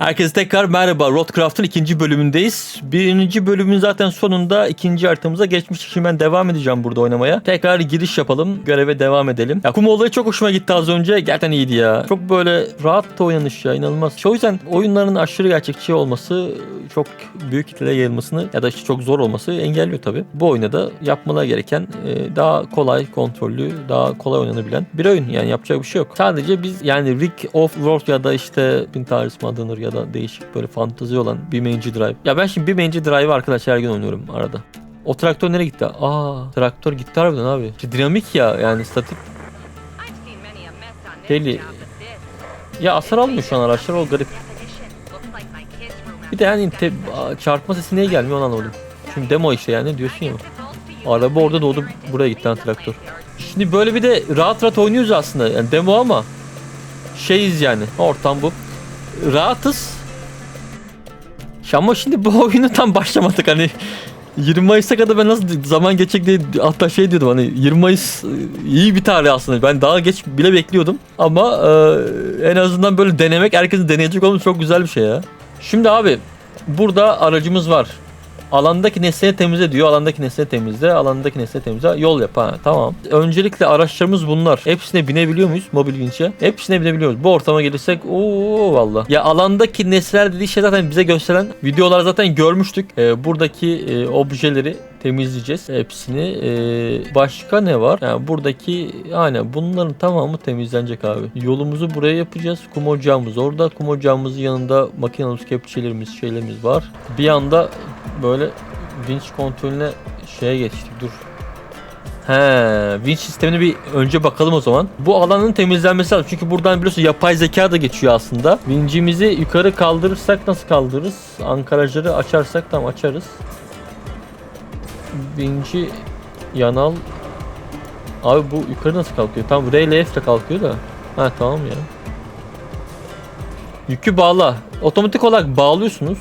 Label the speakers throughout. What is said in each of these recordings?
Speaker 1: Herkese tekrar merhaba. Roadcraft'ın ikinci bölümündeyiz. Birinci bölümün zaten sonunda ikinci haritamıza geçmiştik. Şimdi ben devam edeceğim burada oynamaya. Tekrar giriş yapalım. Göreve devam edelim. Ya kum olayı çok hoşuma gitti az önce. Gerçekten iyiydi ya. Çok böyle rahat da oynanış ya. inanılmaz. O yüzden oyunların aşırı gerçekçi olması çok büyük kitleye yayılmasını ya da işte çok zor olması engelliyor tabii. Bu oyunda da yapmaları gereken e, daha kolay kontrollü, daha kolay oynanabilen bir oyun. Yani yapacak bir şey yok. Sadece biz yani Rick of World ya da işte bin tanrısı mı adanır ya da değişik böyle fantazi olan bir Mangy Drive. Ya ben şimdi bir Mangy Drive arkadaşlar her gün oynuyorum arada. O traktör nereye gitti? Aa, traktör gitti harbiden abi. İşte dinamik ya yani statik.
Speaker 2: Deli.
Speaker 1: Ya hasar almıyor şu an araçlar o garip. Bir de yani te- çarpma sesi niye gelmiyor onu anlamadım. Şimdi demo işte yani diyorsun ya. Araba orada doğdu buraya gitti traktör. Şimdi böyle bir de rahat rahat oynuyoruz aslında. Yani demo ama şeyiz yani. Ortam bu. Rahatız. Ama şimdi bu oyunu tam başlamadık hani 20 Mayıs'a kadar ben nasıl zaman geçecek diye hatta şey diyordum hani 20 Mayıs e, iyi bir tarih aslında. Ben daha geç bile bekliyordum. Ama e, en azından böyle denemek herkesin deneyecek olması çok güzel bir şey ya. Şimdi abi burada aracımız var. Alandaki nesneyi temizle diyor. Alandaki nesneyi temizle. Alandaki nesneyi temizle. Yol yap ha. Tamam. Öncelikle araçlarımız bunlar. Hepsine binebiliyor muyuz mobil vinçe? Hepsine binebiliyoruz. Bu ortama gelirsek ooo valla. Ya alandaki nesneler dediği şey zaten bize gösteren videolar zaten görmüştük. Ee, buradaki e, objeleri temizleyeceğiz hepsini. Ee, başka ne var? Yani buradaki aynen bunların tamamı temizlenecek abi. Yolumuzu buraya yapacağız. Kum ocağımız orada. Kum ocağımızın yanında makinamız, kepçelerimiz, şeylerimiz var. Bir anda böyle vinç kontrolüne şeye geçtik. Dur. He, vinç sistemine bir önce bakalım o zaman. Bu alanın temizlenmesi lazım. Çünkü buradan biliyorsun yapay zeka da geçiyor aslında. Vincimizi yukarı kaldırırsak nasıl kaldırırız? Ankarajları açarsak tamam açarız. Vinci yanal Abi bu yukarı nasıl kalkıyor? Tam R ile F ile kalkıyor da. Ha tamam ya. Yükü bağla. Otomatik olarak bağlıyorsunuz.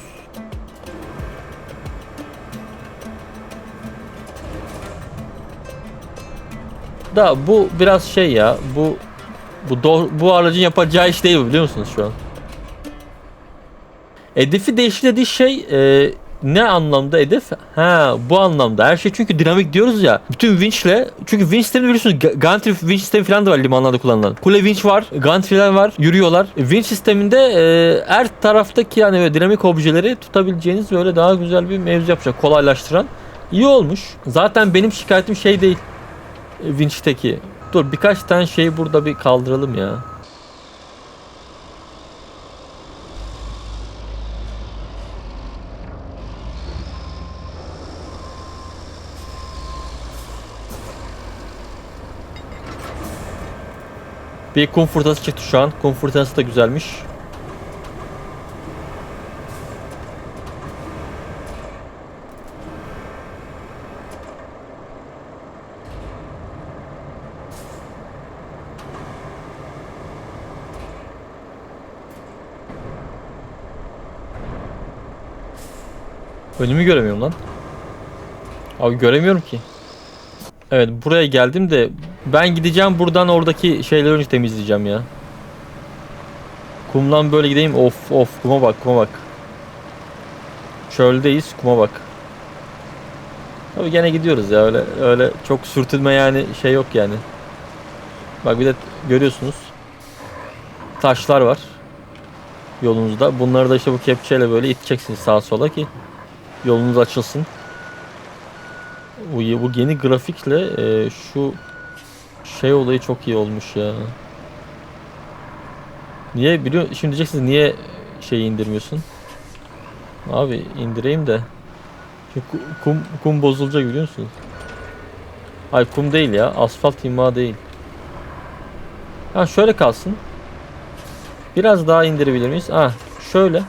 Speaker 1: Da bu biraz şey ya. Bu bu do- bu aracın yapacağı iş değil bu biliyor musunuz şu an? Hedefi değişti dediği şey e, ne anlamda hedef? Ha bu anlamda. Her şey çünkü dinamik diyoruz ya. Bütün vinçle çünkü vinç sistemi biliyorsunuz ga- gantry vinç sistemi falan da var limanlarda kullanılan. Kule vinç var, gantry'ler var, yürüyorlar. E, Vinç sisteminde e, her taraftaki yani böyle dinamik objeleri tutabileceğiniz böyle daha güzel bir mevzu yapacak. Kolaylaştıran. İyi olmuş. Zaten benim şikayetim şey değil. E, Winch'teki. Dur birkaç tane şeyi burada bir kaldıralım ya. Bir kum fırtınası çıktı şu an. Kum da güzelmiş. Önümü göremiyorum lan. Abi göremiyorum ki. Evet buraya geldim de ben gideceğim buradan oradaki şeyleri önce temizleyeceğim ya. Kumdan böyle gideyim. Of of kuma bak kuma bak. Çöldeyiz kuma bak. Tabii gene gidiyoruz ya öyle öyle çok sürtünme yani şey yok yani. Bak bir de görüyorsunuz. Taşlar var. Yolunuzda. Bunları da işte bu kepçeyle böyle iteceksiniz sağa sola ki yolunuz açılsın. Bu, bu yeni grafikle e, şu şey olayı çok iyi olmuş ya. Niye biliyor şimdi diyeceksiniz niye şeyi indirmiyorsun? Abi indireyim de. Çünkü ku- kum kum bozulacak biliyor musunuz? Ay kum değil ya. Asfalt imha değil. Ha şöyle kalsın. Biraz daha indirebilir miyiz? Ha şöyle.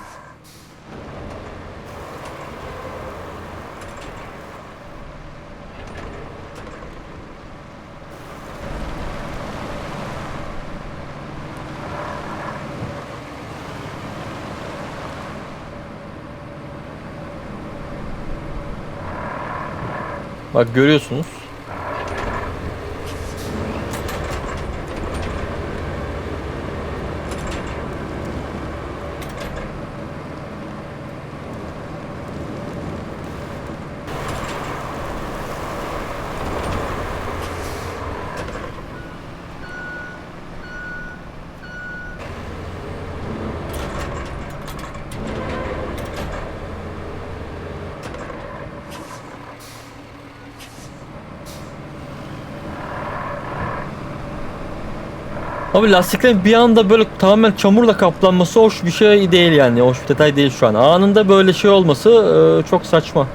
Speaker 1: Bak görüyorsunuz. Abi lastiklerin bir anda böyle tamamen çamurla kaplanması hoş bir şey değil yani. Hoş bir detay değil şu an. Anında böyle şey olması e, çok saçma.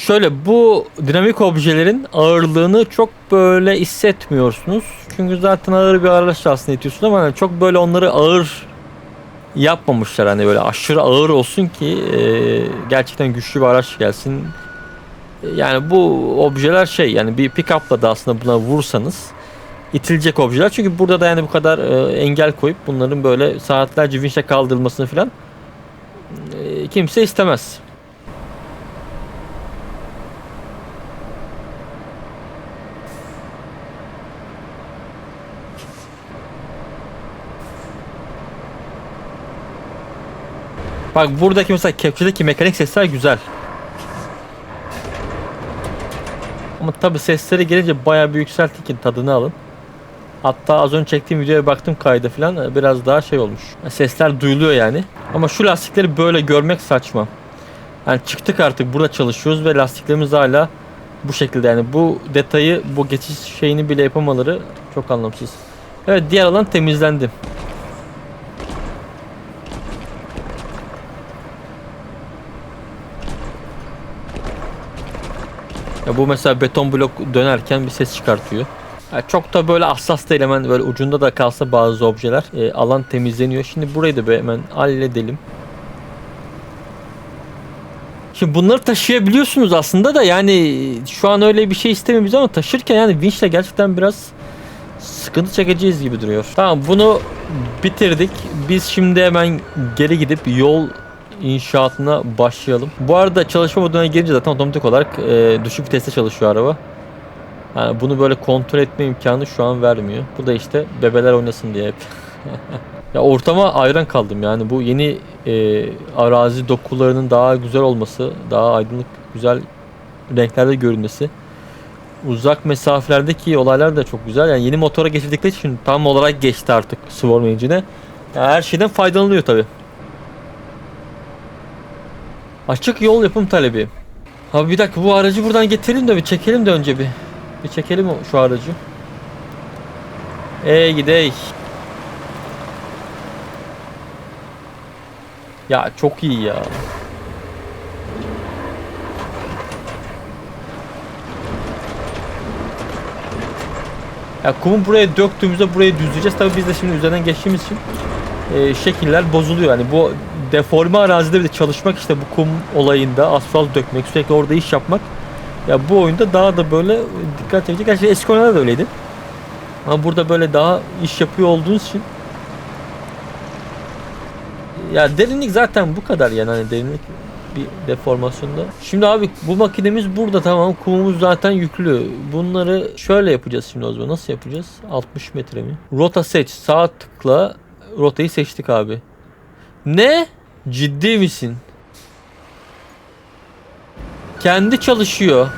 Speaker 1: Şöyle bu dinamik objelerin ağırlığını çok böyle hissetmiyorsunuz. Çünkü zaten ağır bir araç aslında itiyorsunuz ama hani çok böyle onları ağır yapmamışlar hani böyle aşırı ağır olsun ki e, gerçekten güçlü bir araç gelsin. Yani bu objeler şey yani bir pick-up'la da aslında buna vursanız itilecek objeler. Çünkü burada da yani bu kadar e, engel koyup bunların böyle saatlerce vinçle kaldırılmasını falan e, kimse istemez. Bak buradaki mesela kepçedeki mekanik sesler güzel. Ama tabi sesleri gelince bayağı bir yükselttik ki tadını alın. Hatta az önce çektiğim videoya baktım kayda falan biraz daha şey olmuş. Sesler duyuluyor yani. Ama şu lastikleri böyle görmek saçma. Yani çıktık artık burada çalışıyoruz ve lastiklerimiz hala bu şekilde yani bu detayı bu geçiş şeyini bile yapamaları çok anlamsız. Evet diğer alan temizlendi. Ya bu mesela beton blok dönerken bir ses çıkartıyor. Ya çok da böyle hassas değil hemen böyle ucunda da kalsa bazı objeler e, alan temizleniyor. Şimdi burayı da bir hemen halledelim. Şimdi bunları taşıyabiliyorsunuz aslında da yani şu an öyle bir şey istemiyoruz ama taşırken yani vinçle gerçekten biraz sıkıntı çekeceğiz gibi duruyor. Tamam bunu bitirdik. Biz şimdi hemen geri gidip yol inşaatına başlayalım. Bu arada çalışma moduna gelince zaten otomatik olarak e, düşük viteste çalışıyor araba. Yani bunu böyle kontrol etme imkanı şu an vermiyor. Bu da işte bebeler oynasın diye hep. ya ortama ayran kaldım yani bu yeni e, arazi dokularının daha güzel olması, daha aydınlık, güzel renklerde görünmesi. Uzak mesafelerdeki olaylar da çok güzel. Yani yeni motora geçirdikleri için tam olarak geçti artık Swarm Engine'e. Yani her şeyden faydalanılıyor tabi. Açık yol yapım talebi. Abi bir dakika bu aracı buradan getirelim de bir çekelim de önce bir. Bir çekelim şu aracı. Ey gidey. Ya çok iyi ya. Ya kumu buraya döktüğümüzde burayı düzleyeceğiz. Tabii biz de şimdi üzerinden geçtiğimiz için e, şekiller bozuluyor. Yani bu deforme arazide bir de çalışmak işte bu kum olayında asfalt dökmek sürekli orada iş yapmak ya bu oyunda daha da böyle dikkat çekecek. Gerçi eski oyunlarda da öyleydi. Ama burada böyle daha iş yapıyor olduğunuz için ya derinlik zaten bu kadar yani hani derinlik bir deformasyonda. Şimdi abi bu makinemiz burada tamam. Kumumuz zaten yüklü. Bunları şöyle yapacağız şimdi o zaman. Nasıl yapacağız? 60 metre mi? Rota seç. Sağ tıkla rotayı seçtik abi. Ne? Ciddi misin? Kendi çalışıyor.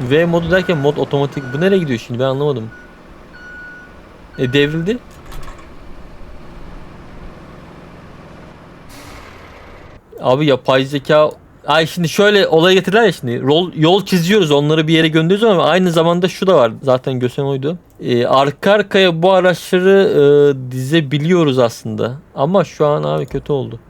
Speaker 1: V modu derken mod otomatik. Bu nereye gidiyor şimdi ben anlamadım. E devrildi. Abi yapay zeka Ay şimdi şöyle olaya getirirler ya şimdi rol, yol çiziyoruz onları bir yere gönderiyoruz ama aynı zamanda şu da var zaten gösteren oydu. Ee, arka arkaya bu araçları e, dizebiliyoruz aslında ama şu an abi kötü oldu.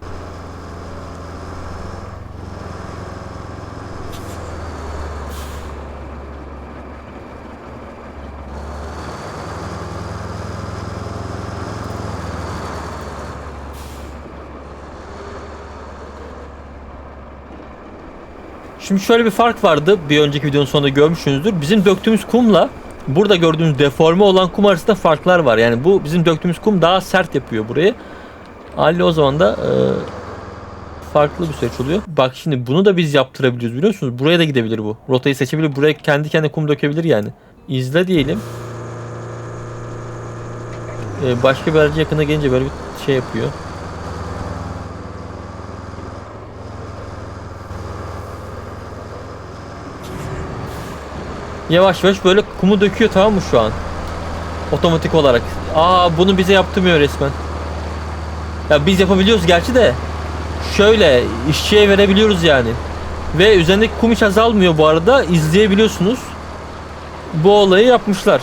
Speaker 1: Şimdi şöyle bir fark vardı. Bir önceki videonun sonunda görmüşsünüzdür. Bizim döktüğümüz kumla burada gördüğünüz deforme olan kum arasında farklar var. Yani bu bizim döktüğümüz kum daha sert yapıyor burayı. Hali o zaman da e, farklı bir süreç oluyor. Bak şimdi bunu da biz yaptırabiliyoruz biliyor musunuz? Buraya da gidebilir bu. Rotayı seçebilir. Buraya kendi kendine kum dökebilir yani. İzle diyelim. E, başka bir aracı yakına gelince böyle bir şey yapıyor. Yavaş yavaş böyle kumu döküyor tamam mı şu an? Otomatik olarak. Aa bunu bize yaptırmıyor resmen. Ya biz yapabiliyoruz gerçi de. Şöyle işçiye verebiliyoruz yani. Ve üzerindeki kum hiç azalmıyor bu arada. izleyebiliyorsunuz. Bu olayı yapmışlar.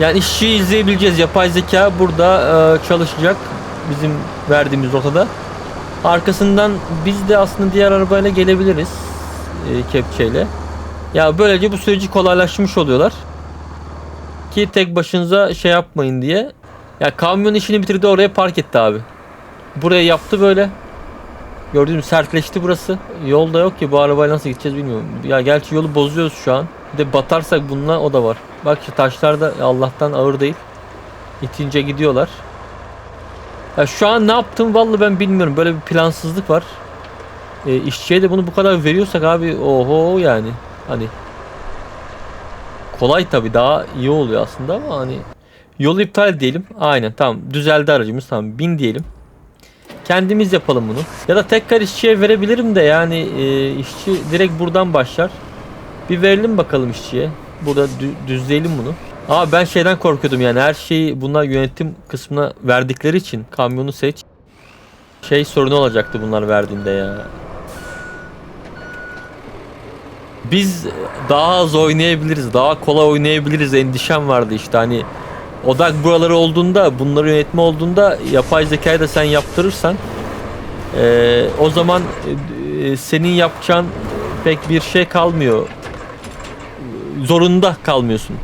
Speaker 1: Yani işçiyi izleyebileceğiz. Yapay zeka burada e, çalışacak. Bizim verdiğimiz rotada. Arkasından biz de aslında diğer arabayla gelebiliriz. E, kepçeyle. Ya böylece bu süreci kolaylaştırmış oluyorlar. Ki tek başınıza şey yapmayın diye. Ya kamyon işini bitirdi oraya park etti abi. Buraya yaptı böyle. Gördüğünüz gibi sertleşti burası. Yolda yok ki bu arabayla nasıl gideceğiz bilmiyorum. Ya gerçi yolu bozuyoruz şu an. Bir de batarsak bununla o da var. Bak şu taşlar da Allah'tan ağır değil. İtince gidiyorlar. Ya şu an ne yaptım vallahi ben bilmiyorum. Böyle bir plansızlık var. E, işçiye de bunu bu kadar veriyorsak abi oho yani. Hani kolay tabi daha iyi oluyor aslında ama hani yolu iptal diyelim. Aynen tamam düzeldi aracımız tamam bin diyelim. Kendimiz yapalım bunu. Ya da tekrar işçiye verebilirim de yani e, işçi direkt buradan başlar. Bir verelim bakalım işçiye. Burada dü- düzleyelim bunu. Aa ben şeyden korkuyordum yani her şeyi bunlar yönetim kısmına verdikleri için kamyonu seç. Şey sorunu olacaktı bunlar verdiğinde ya. Biz daha az oynayabiliriz, daha kolay oynayabiliriz endişem vardı işte hani odak buraları olduğunda, bunları yönetme olduğunda yapay zekayı da sen yaptırırsan eee, o zaman eee, senin yapacağın pek bir şey kalmıyor. Zorunda kalmıyorsun.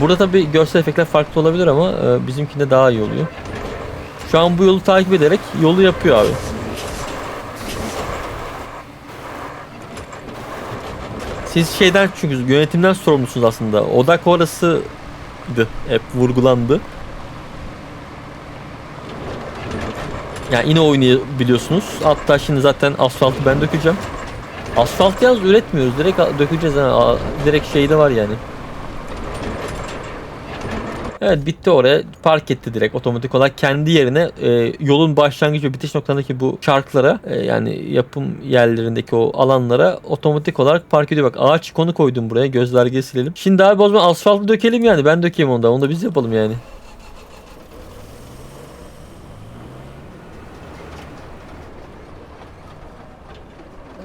Speaker 1: Burada tabi görsel efektler farklı olabilir ama e, bizimkinde daha iyi oluyor. Şu an bu yolu takip ederek yolu yapıyor abi. Siz şeyden çünkü yönetimden sorumlusunuz aslında. Odak orasıydı. Hep vurgulandı. Yani yine oynayabiliyorsunuz. Hatta şimdi zaten asfaltı ben dökeceğim. Asfalt yalnız üretmiyoruz. Direkt dökeceğiz. Ha. Direkt şeyde var yani. Evet bitti oraya. Park etti direkt otomatik olarak kendi yerine e, yolun başlangıç ve bitiş noktasındaki bu çarklara e, yani yapım yerlerindeki o alanlara otomatik olarak park ediyor. Bak ağaç konu koydum buraya gözlerge silelim. Şimdi abi o zaman asfaltı dökelim yani ben dökeyim onu da onu da biz yapalım yani.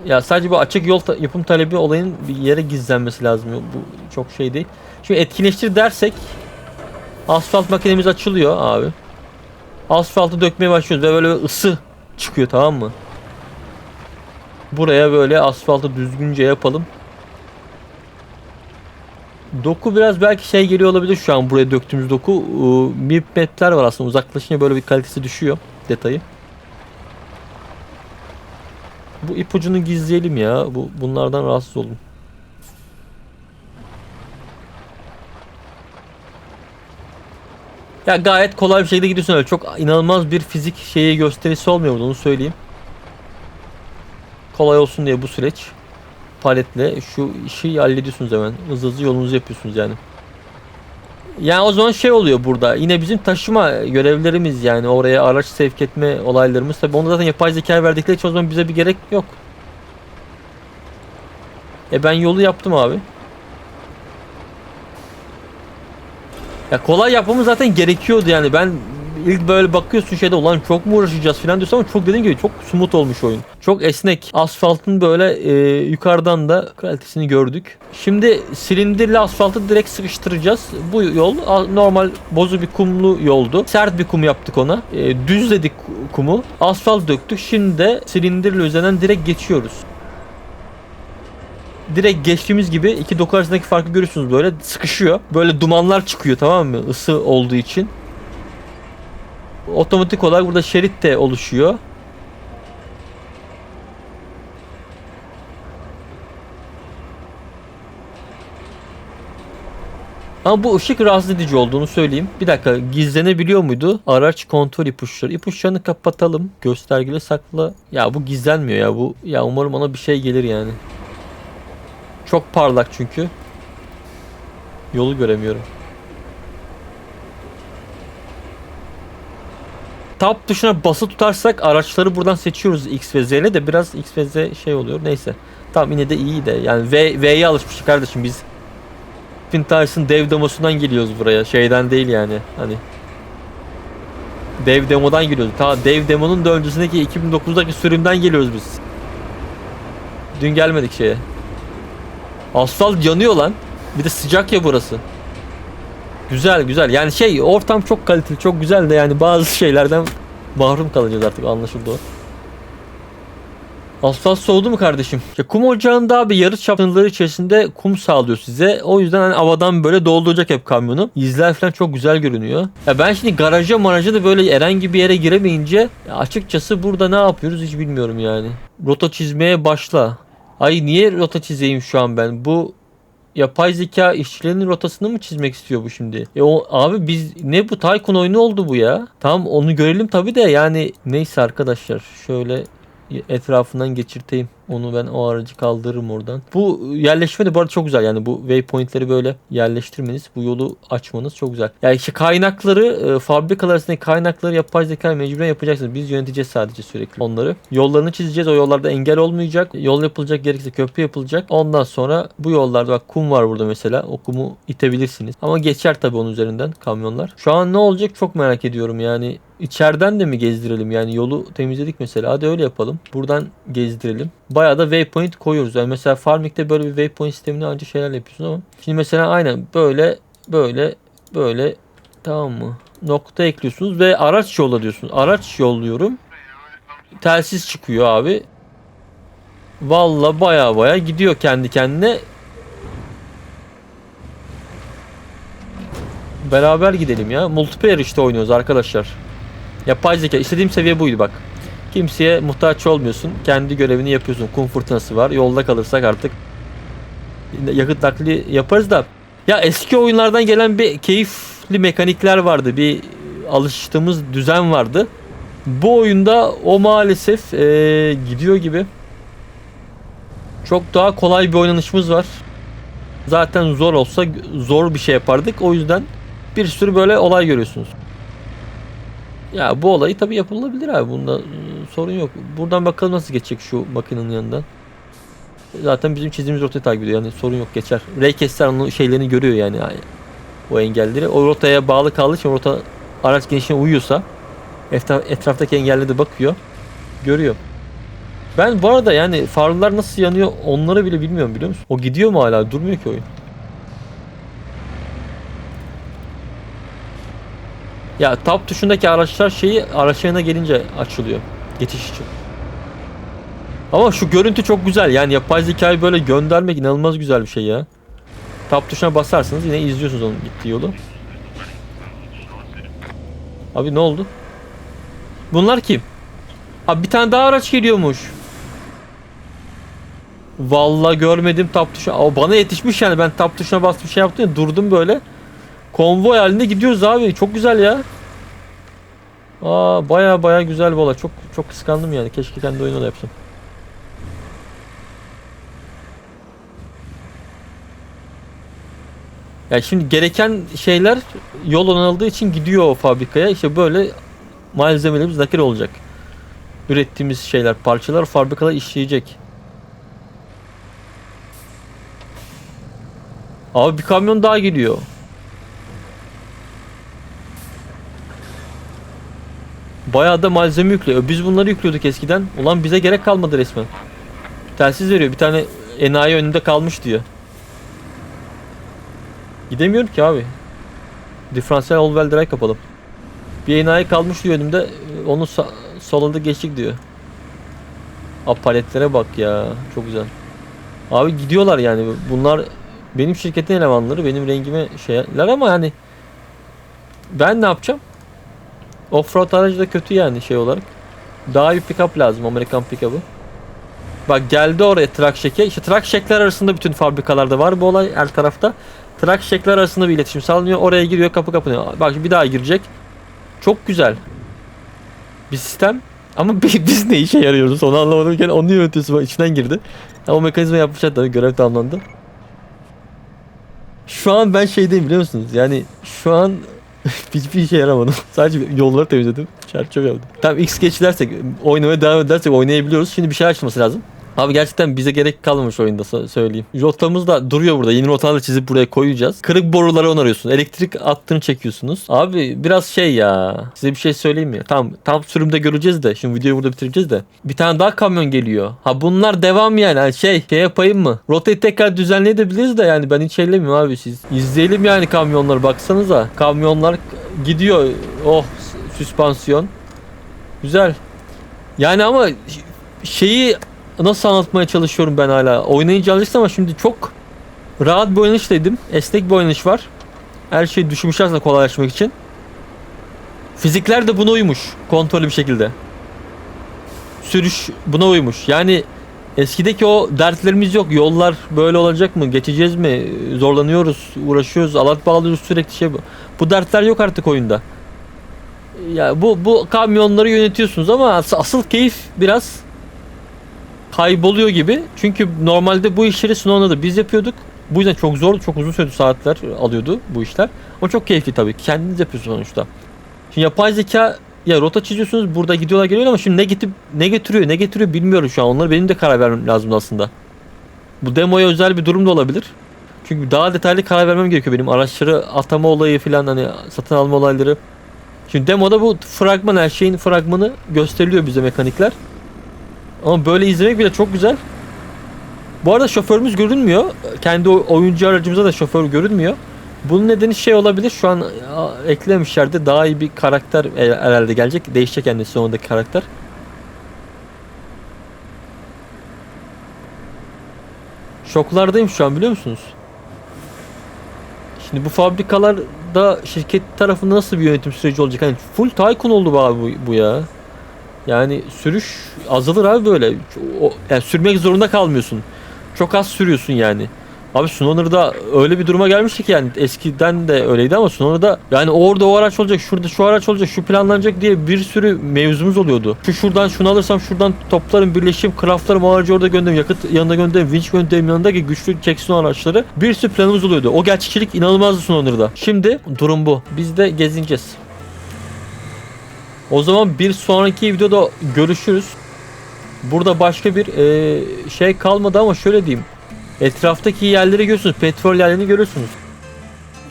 Speaker 1: Ya sadece bu açık yol ta- yapım talebi olayın bir yere gizlenmesi lazım. Bu çok şey değil. Şimdi etkinleştir dersek Asfalt makinemiz açılıyor abi. Asfaltı dökmeye başlıyoruz ve böyle bir ısı çıkıyor tamam mı? Buraya böyle asfaltı düzgünce yapalım. Doku biraz belki şey geliyor olabilir şu an buraya döktüğümüz doku. Ee, Mipmetler var aslında uzaklaşınca böyle bir kalitesi düşüyor detayı. Bu ipucunu gizleyelim ya. Bu bunlardan rahatsız oldum. Ya gayet kolay bir şekilde gidiyorsun öyle. Çok inanılmaz bir fizik şeyi gösterisi olmuyor bunu söyleyeyim. Kolay olsun diye bu süreç paletle şu işi hallediyorsunuz hemen. Hızlı hızlı yolunuzu yapıyorsunuz yani. Yani o zaman şey oluyor burada. Yine bizim taşıma görevlerimiz yani oraya araç sevk etme olaylarımız. Tabii onu zaten yapay zeka verdikleri için o zaman bize bir gerek yok. E ben yolu yaptım abi. Ya kolay yapmamız zaten gerekiyordu yani. Ben ilk böyle bakıyorsun şeyde ulan çok mu uğraşacağız falan diyorsun ama çok dediğim gibi çok smooth olmuş oyun. Çok esnek. Asfaltın böyle e, yukarıdan da kalitesini gördük. Şimdi silindirli asfaltı direkt sıkıştıracağız. Bu yol normal bozu bir kumlu yoldu. Sert bir kum yaptık ona. E, düzledik kumu. Asfalt döktük. Şimdi de silindirli üzerinden direkt geçiyoruz direkt geçtiğimiz gibi iki doku arasındaki farkı görüyorsunuz böyle sıkışıyor. Böyle dumanlar çıkıyor tamam mı? Isı olduğu için. Otomatik olarak burada şerit de oluşuyor. Ama bu ışık rahatsız edici olduğunu söyleyeyim. Bir dakika gizlenebiliyor muydu? Araç kontrol ipuçları. İpuçlarını kapatalım. Göstergeli sakla. Ya bu gizlenmiyor ya bu. Ya umarım ona bir şey gelir yani. Çok parlak çünkü. Yolu göremiyorum. Tab tuşuna bası tutarsak araçları buradan seçiyoruz X ve Z ile de biraz X ve Z şey oluyor. Neyse. Tamam yine de iyi de. Yani V, V'ye alışmışız kardeşim biz. Pintars'ın dev demosundan geliyoruz buraya. Şeyden değil yani. Hani Dev demodan geliyoruz. Ta dev demonun da öncesindeki 2009'daki sürümden geliyoruz biz. Dün gelmedik şeye. Asfalt yanıyor lan. Bir de sıcak ya burası. Güzel güzel. Yani şey ortam çok kaliteli, çok güzel de yani bazı şeylerden mahrum kalacağız artık anlaşıldı o. Asfalt soğudu mu kardeşim? Ya kum ocağında abi yarış çapınları içerisinde kum sağlıyor size. O yüzden hani havadan böyle dolduracak hep kamyonu. İzler falan çok güzel görünüyor. Ya ben şimdi garaja maraja da böyle herhangi bir yere giremeyince açıkçası burada ne yapıyoruz hiç bilmiyorum yani. Rota çizmeye başla. Ay niye rota çizeyim şu an ben? Bu yapay zeka işçilerinin rotasını mı çizmek istiyor bu şimdi? E o abi biz ne bu Tycoon oyunu oldu bu ya? Tamam onu görelim tabi de yani neyse arkadaşlar şöyle etrafından geçirteyim. Onu ben o aracı kaldırırım oradan. Bu yerleşme de bu arada çok güzel. Yani bu waypointleri böyle yerleştirmeniz, bu yolu açmanız çok güzel. Yani işte kaynakları, e, fabrikalar arasındaki kaynakları yapay zeka mecburen yapacaksınız. Biz yöneteceğiz sadece sürekli onları. Yollarını çizeceğiz. O yollarda engel olmayacak. Yol yapılacak, gerekirse köprü yapılacak. Ondan sonra bu yollarda bak kum var burada mesela. O kumu itebilirsiniz. Ama geçer tabii onun üzerinden kamyonlar. Şu an ne olacak çok merak ediyorum. Yani İçeriden de mi gezdirelim? Yani yolu temizledik mesela. Hadi öyle yapalım. Buradan gezdirelim. Bayağı da waypoint koyuyoruz. Yani mesela Farming'de böyle bir waypoint sistemini ancak şeyler yapıyorsun ama. Şimdi mesela aynen böyle böyle böyle tamam mı? Nokta ekliyorsunuz ve araç yolla diyorsunuz. Araç yolluyorum. Telsiz çıkıyor abi. Valla baya baya gidiyor kendi kendine. Beraber gidelim ya. Multiplayer işte oynuyoruz arkadaşlar. Yapay zeka istediğim seviye buydu bak. Kimseye muhtaç olmuyorsun. Kendi görevini yapıyorsun. Kum fırtınası var. Yolda kalırsak artık yakıt nakli yaparız da. Ya eski oyunlardan gelen bir keyifli mekanikler vardı. Bir alıştığımız düzen vardı. Bu oyunda o maalesef eee, gidiyor gibi. Çok daha kolay bir oynanışımız var. Zaten zor olsa zor bir şey yapardık. O yüzden bir sürü böyle olay görüyorsunuz. Ya bu olayı tabii yapılabilir abi. Bunda e, sorun yok. Buradan bakalım nasıl geçecek şu makinenin yanından. Zaten bizim çizdiğimiz rotayı takip ediyor. Yani sorun yok geçer. Raycaster onun şeylerini görüyor yani. yani o engelleri. O rotaya bağlı kaldığı için rota araç genişliğine uyuyorsa etraf, etraftaki engelle de bakıyor. Görüyor. Ben bu arada yani farlar nasıl yanıyor onları bile bilmiyorum biliyor musun? O gidiyor mu hala? Durmuyor ki oyun. Ya tab tuşundaki araçlar şeyi araçlarına gelince açılıyor. Geçiş için. Ama şu görüntü çok güzel. Yani yapay zekayı böyle göndermek inanılmaz güzel bir şey ya. Tab tuşuna basarsanız yine izliyorsunuz onun gittiği yolu. Abi ne oldu? Bunlar kim? Abi bir tane daha araç geliyormuş. Vallahi görmedim tab tuşuna. Aa, bana yetişmiş yani ben tab tuşuna bastım şey yaptım ya durdum böyle. Konvoy halinde gidiyoruz abi. Çok güzel ya. Aa baya baya güzel olay. Çok çok kıskandım yani. Keşke kendi oyunu da yapsam. Yani şimdi gereken şeyler yol onarıldığı için gidiyor o fabrikaya. İşte böyle malzemelerimiz nakil olacak. Ürettiğimiz şeyler, parçalar fabrikada işleyecek. Abi bir kamyon daha geliyor. Bayağı da malzeme yüklüyor. Biz bunları yüklüyorduk eskiden. Ulan bize gerek kalmadı resmen. Telsiz veriyor. Bir tane enayi önünde kalmış diyor. Gidemiyorum ki abi. Diferansiyel all wheel drive kapalı. Bir enayi kalmış diyor önümde. Onu sa- solunda geçtik diyor. Abi paletlere bak ya. Çok güzel. Abi gidiyorlar yani. Bunlar benim şirketin elemanları. Benim rengime şeyler ama yani ben ne yapacağım? Offroad aracı da kötü yani şey olarak. Daha iyi pick-up lazım Amerikan pick-up'ı. Bak geldi oraya truck shack'e. İşte truck shack'ler arasında bütün fabrikalarda var bu olay her tarafta. Truck shack'ler arasında bir iletişim sağlanıyor. Oraya giriyor kapı kapanıyor. Bak bir daha girecek. Çok güzel. Bir sistem. Ama bi- biz ne işe yarıyoruz onu anlamadım. Gene onu yönetiyorsun. Bak içinden girdi. Ama mekanizma yapmışlar tabii görev tamamlandı. Şu an ben şeydeyim biliyor musunuz? Yani şu an hiçbir işe yaramadım. Sadece yolları temizledim. Çarçur yaptım. Tamam X geçilersek, oynamaya devam edersek oynayabiliyoruz. Şimdi bir şey açılması lazım. Abi gerçekten bize gerek kalmamış oyunda sö- söyleyeyim. Rotamız da duruyor burada. Yeni rotalar da çizip buraya koyacağız. Kırık boruları onarıyorsun. Elektrik hattını çekiyorsunuz. Abi biraz şey ya. Size bir şey söyleyeyim mi? Tam tam sürümde göreceğiz de. Şimdi videoyu burada bitireceğiz de. Bir tane daha kamyon geliyor. Ha bunlar devam yani. Hani şey şey yapayım mı? Rotayı tekrar düzenleyebiliriz de yani ben hiç ellemiyorum abi siz. İzleyelim yani kamyonları baksanıza. Kamyonlar gidiyor. Oh süspansiyon. Güzel. Yani ama şeyi nasıl anlatmaya çalışıyorum ben hala. Oynayınca alıştım ama şimdi çok rahat bir oynayıştaydım. Esnek bir oynayış var. Her şeyi düşünmüşler aslında kolaylaşmak için. Fizikler de buna uymuş. Kontrollü bir şekilde. Sürüş buna uymuş. Yani eskideki o dertlerimiz yok. Yollar böyle olacak mı? Geçeceğiz mi? Zorlanıyoruz, uğraşıyoruz, alat bağlıyoruz sürekli şey bu. Bu dertler yok artık oyunda. Ya bu bu kamyonları yönetiyorsunuz ama as- asıl keyif biraz kayboluyor gibi. Çünkü normalde bu işleri Snow'da da biz yapıyorduk. Bu yüzden çok zor, çok uzun sürdü saatler alıyordu bu işler. Ama çok keyifli tabii. Kendiniz yapıyorsunuz sonuçta. Şimdi yapay zeka ya rota çiziyorsunuz burada gidiyorlar geliyorlar ama şimdi ne gidip ne getiriyor ne getiriyor bilmiyorum şu an. Onları benim de karar vermem lazım aslında. Bu demoya özel bir durum da olabilir. Çünkü daha detaylı karar vermem gerekiyor benim. Araçları atama olayı falan hani satın alma olayları. Şimdi demoda bu fragman her şeyin fragmanı gösteriliyor bize mekanikler. Ama böyle izlemek bile çok güzel. Bu arada şoförümüz görünmüyor. Kendi oyuncu aracımızda da şoför görünmüyor. Bunun nedeni şey olabilir. Şu an eklemişlerdi. Daha iyi bir karakter herhalde gelecek. Değişecek yani sonundaki karakter. Şoklardayım şu an biliyor musunuz? Şimdi bu fabrikalarda şirket tarafında nasıl bir yönetim süreci olacak? Hani full tycoon oldu bu, bu ya. Yani sürüş azalır abi böyle. O, yani sürmek zorunda kalmıyorsun. Çok az sürüyorsun yani. Abi Snowrunner'da öyle bir duruma gelmişti ki yani eskiden de öyleydi ama Snowrunner'da yani orada o araç olacak, şurada şu araç olacak, şu planlanacak diye bir sürü mevzumuz oluyordu. Şu şuradan şunu alırsam şuradan toplarım, birleşeyim, craftlarım, o aracı orada göndereyim, yakıt yanına göndereyim, winch göndereyim yanındaki güçlü çeksin araçları. Bir sürü planımız oluyordu. O gerçekçilik inanılmazdı Snowrunner'da. Şimdi durum bu. Biz de gezineceğiz. O zaman bir sonraki videoda görüşürüz. Burada başka bir e, şey kalmadı ama şöyle diyeyim. Etraftaki yerleri görüyorsunuz. Petrol yerlerini görüyorsunuz.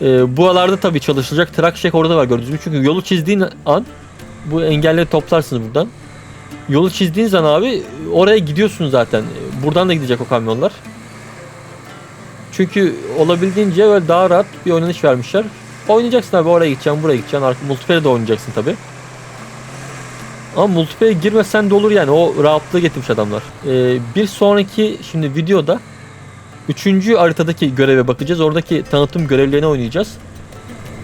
Speaker 1: E, bu alarda tabii çalışılacak. Truck shack orada var gördüğünüz gibi. Çünkü yolu çizdiğin an bu engelleri toplarsınız buradan. Yolu çizdiğin zaman abi oraya gidiyorsun zaten. Buradan da gidecek o kamyonlar. Çünkü olabildiğince böyle daha rahat bir oynanış vermişler. Oynayacaksın abi oraya gideceksin, buraya gideceksin. Arka multiplayer'de oynayacaksın tabii. Ama multiplayer'e girmesen de olur yani. O rahatlığı getirmiş adamlar. Ee, bir sonraki şimdi videoda üçüncü haritadaki göreve bakacağız. Oradaki tanıtım görevlerini oynayacağız.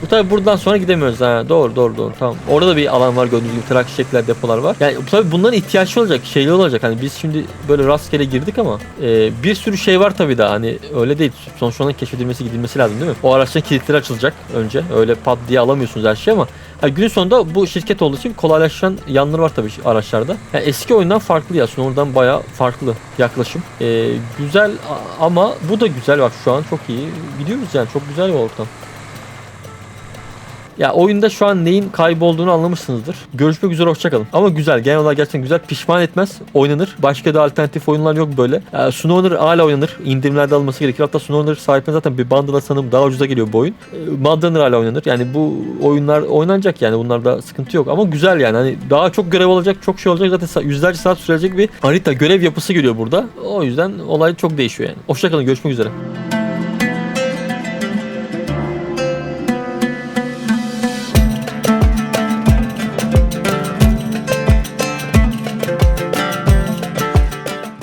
Speaker 1: Bu tabi buradan sonra gidemiyoruz ha. Doğru doğru doğru tamam. Orada da bir alan var gördüğünüz gibi trak şekiller depolar var. Yani tabi bunların ihtiyaçlı olacak şeyler olacak. Hani biz şimdi böyle rastgele girdik ama e, bir sürü şey var tabi daha hani öyle değil. Sonuçta onun keşfedilmesi gidilmesi lazım değil mi? O araçların kilitleri açılacak önce. Öyle pat diye alamıyorsunuz her şeyi ama yani günün sonunda bu şirket olduğu için kolaylaşan yanları var tabii araçlarda. Yani eski oyundan farklı ya. Sonradan bayağı farklı yaklaşım. E, güzel ama bu da güzel bak şu an çok iyi. Gidiyoruz yani çok güzel bir ortam. Ya oyunda şu an neyin kaybolduğunu anlamışsınızdır. Görüşmek üzere hoşçakalın. Ama güzel genel olarak gerçekten güzel. Pişman etmez. Oynanır. Başka da alternatif oyunlar yok böyle. Yani Snowrunner hala oynanır. İndirimlerde alınması gerekir. Hatta Snowrunner sahipine zaten bir bundle'a sanırım daha ucuza geliyor bu oyun. E, Mudrunner hala oynanır. Yani bu oyunlar oynanacak yani. Bunlarda sıkıntı yok. Ama güzel yani. Hani daha çok görev olacak, çok şey olacak. Zaten yüzlerce saat sürecek bir harita görev yapısı geliyor burada. O yüzden olay çok değişiyor yani. Hoşçakalın. Görüşmek üzere.